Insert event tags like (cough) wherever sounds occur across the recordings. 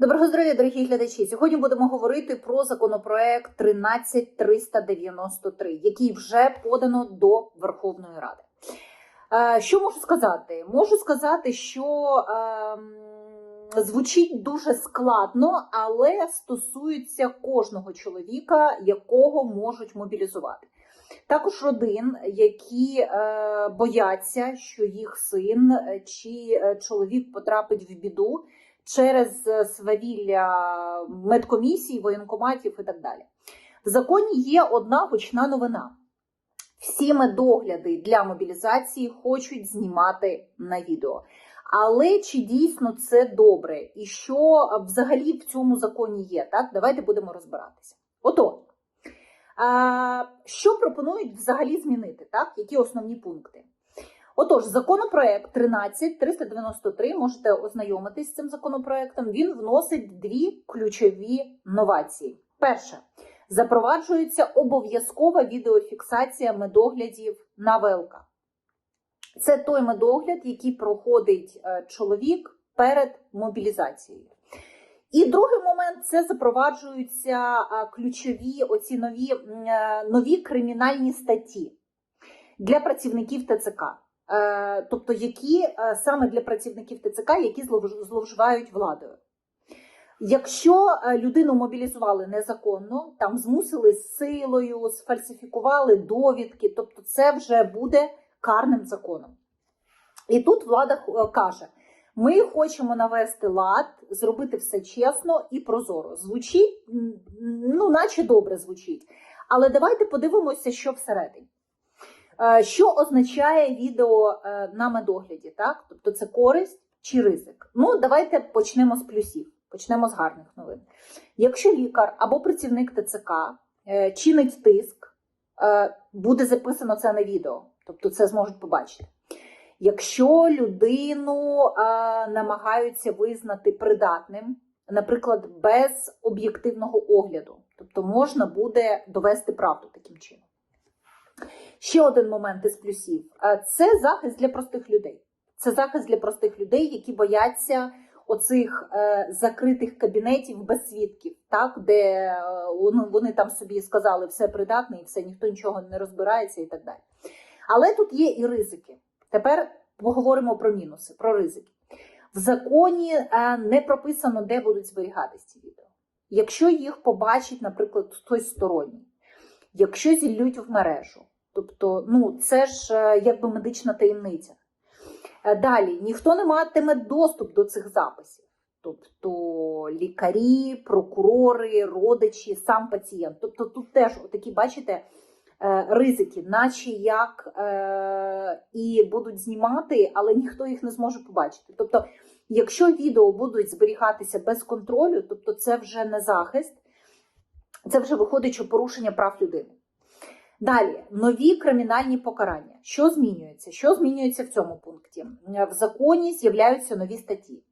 Доброго здоров'я, дорогі глядачі. Сьогодні будемо говорити про законопроект 13393, який вже подано до Верховної Ради. Е, Що можу сказати? Можу сказати, що ем, звучить дуже складно, але стосується кожного чоловіка, якого можуть мобілізувати. Також родин, які е, бояться, що їх син чи е, чоловік потрапить в біду через е, свавілля медкомісій, воєнкоматів і так далі. В законі є одна гучна новина. Всі медогляди для мобілізації хочуть знімати на відео. Але чи дійсно це добре? І що взагалі в цьому законі є? Так, давайте будемо розбиратися. Ото, що пропонують взагалі змінити? Так, які основні пункти? Отож, законопроект 13393, можете ознайомитись з цим законопроектом. Він вносить дві ключові новації. Перше, запроваджується обов'язкова відеофіксація медоглядів на ВЛК. Це той медогляд, який проходить е, чоловік перед мобілізацією. І другий момент це запроваджуються е, ключові оці нові, е, нові кримінальні статті для працівників ТЦК. Е, Тобто, які е, саме для працівників ТЦК, які зловж- зловживають владою. Якщо е, людину мобілізували незаконно, там змусили силою, сфальсифікували довідки, тобто це вже буде карним законом. І тут влада каже: ми хочемо навести лад, зробити все чесно і прозоро. Звучить, ну, наче добре звучить. Але давайте подивимося, що всередині. Е, Що означає відео е, на медогляді? Так? Тобто це користь чи ризик? Ну, давайте почнемо з плюсів, почнемо з гарних новин. Якщо лікар або працівник ТЦК е, чинить тиск, буде записано це на відео, тобто це зможуть побачити. Якщо людину намагаються визнати придатним, наприклад, без об'єктивного огляду, тобто можна буде довести правду таким чином. Ще один момент із плюсів Е, це захист для простих людей. Це захист для простих людей, які бояться оцих е, закритих кабінетів без свідків, так, де е, вони, там собі сказали все придатне і все, ніхто нічого не розбирається і так далі. Але тут є і ризики. Тепер поговоримо про мінуси, про ризики. В законі не прописано, де будуть зберігатися ці відео. Якщо їх побачить, наприклад, хтось сторонній, якщо зіллють в мережу, тобто, ну це ж е, якби медична таємниця. Е, Далі ніхто не матиме доступ до цих записів. Тобто лікарі, прокурори, родичі, сам пацієнт. Тобто тут теж такі, бачите, е, ризики, наче як і будуть знімати, але ніхто їх не зможе побачити. Тобто, якщо відео будуть зберігатися без контролю, тобто це вже не захист, це вже виходить, що порушення прав людини. Далі нові кримінальні покарання. Що змінюється? Що змінюється в цьому пункті? В законі з'являються нові статті.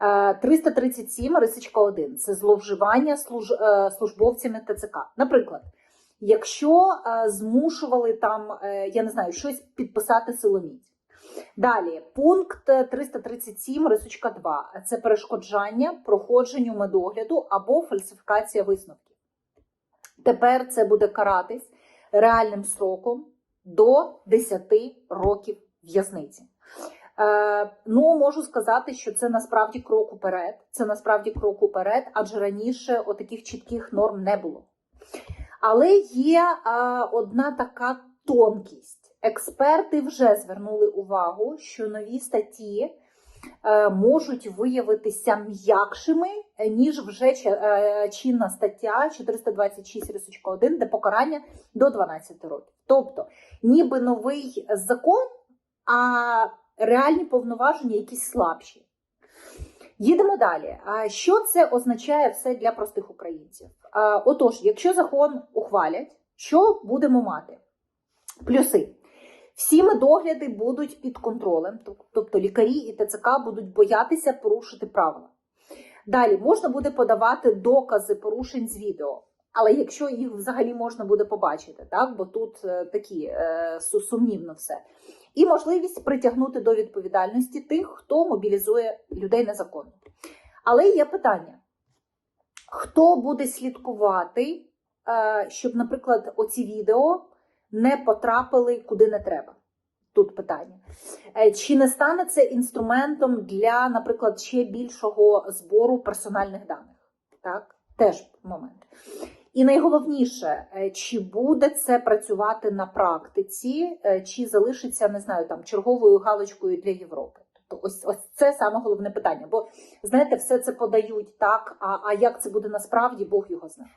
Е, 337 рисочка 1 це зловживання служ... е, службовцями ТЦК. Наприклад, якщо е, змушували там, е, я не знаю, щось підписати силоміць. Далі, пункт 337 рисочка 2 це перешкоджання проходженню медогляду або фальсифікація висновків. Тепер це буде каратись реальним сроком до 10 років в'язниці. Е, ну, можу сказати, що це насправді крок уперед. Це насправді крок уперед, адже раніше отаких чітких норм не було. Але є е, одна така тонкість. Експерти вже звернули увагу, що нові статті можуть виявитися м'якшими, е, ніж вже е, чинна стаття 426.1, де покарання до 12 років. Тобто, ніби новий закон, а реальні повноваження якісь слабші. Їдемо далі. Що це означає все для простих українців? Отож, якщо закон ухвалять, що будемо мати? Плюси. Всі медогляди будуть під контролем, тобто лікарі і ТЦК будуть боятися порушити правила. Далі можна буде подавати докази порушень з відео, але якщо їх взагалі можна буде побачити, так бо тут е, такі е, сумнівно все. І можливість притягнути до відповідальності тих, хто мобілізує людей незаконно. Але є питання: Хто буде слідкувати, е, щоб, наприклад, оці відео не потрапили куди не треба? Тут питання. Е, Чи не стане це інструментом для, наприклад, ще більшого збору персональних даних? Так, теж момент. І найголовніше, е, чи буде це працювати на практиці, е, чи залишиться, не знаю, там черговою галочкою для Європи? Тобто, ось ось це саме головне питання. Бо знаєте, все це подають так. А, а як це буде насправді, Бог його знає.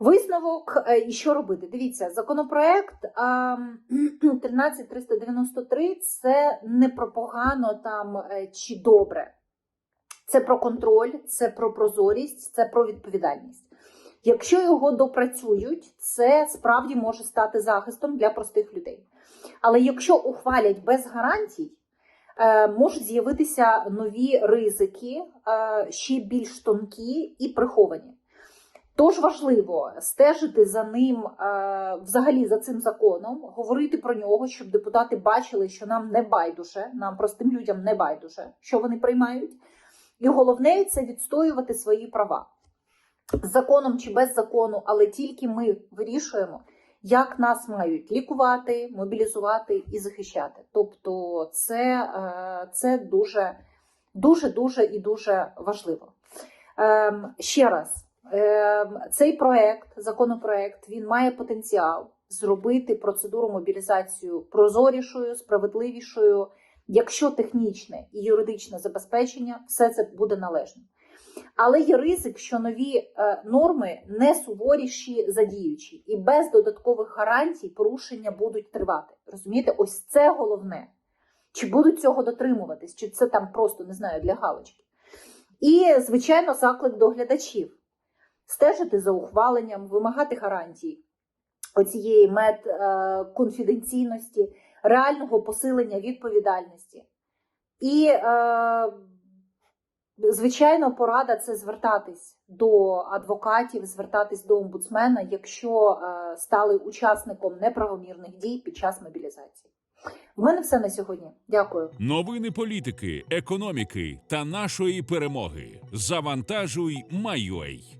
Висновок е, і що робити? Дивіться, законопроект 13393 (clears throat) це не про погано там е, чи добре. Це про контроль, це про прозорість, це про відповідальність. Якщо його допрацюють, це справді може стати захистом для простих людей. Але якщо ухвалять без гарантій, е, можуть з'явитися нові ризики, ще більш тонкі і приховані. Тож важливо стежити за ним, е, взагалі за цим законом, говорити про нього, щоб депутати бачили, що нам не байдуже, нам простим людям не байдуже, що вони приймають. І головне це відстоювати свої права з законом чи без закону, але тільки ми вирішуємо, як нас мають лікувати, мобілізувати і захищати. Тобто, це, е, це дуже, дуже, дуже і дуже важливо. Ем, Ще раз, цей проект, законопроект, він має потенціал зробити процедуру мобілізацію прозорішою, справедливішою, якщо технічне і юридичне забезпечення, все це буде належним. Але є ризик, що нові е, норми не суворіші за діючі, і без додаткових гарантій порушення будуть тривати. Розумієте, ось це головне. Чи будуть цього дотримуватись, чи це там просто не знаю для галочки. І, звичайно, заклик до глядачів стежити за ухваленням, вимагати гарантій оцієї мед е, реального посилення відповідальності. І, е, звичайно, порада це звертатись до адвокатів, звертатись до омбудсмена, якщо е, стали учасником неправомірних дій під час мобілізації. В мене все на сьогодні. Дякую. Новини політики, економіки та нашої перемоги. Завантажуй, майой.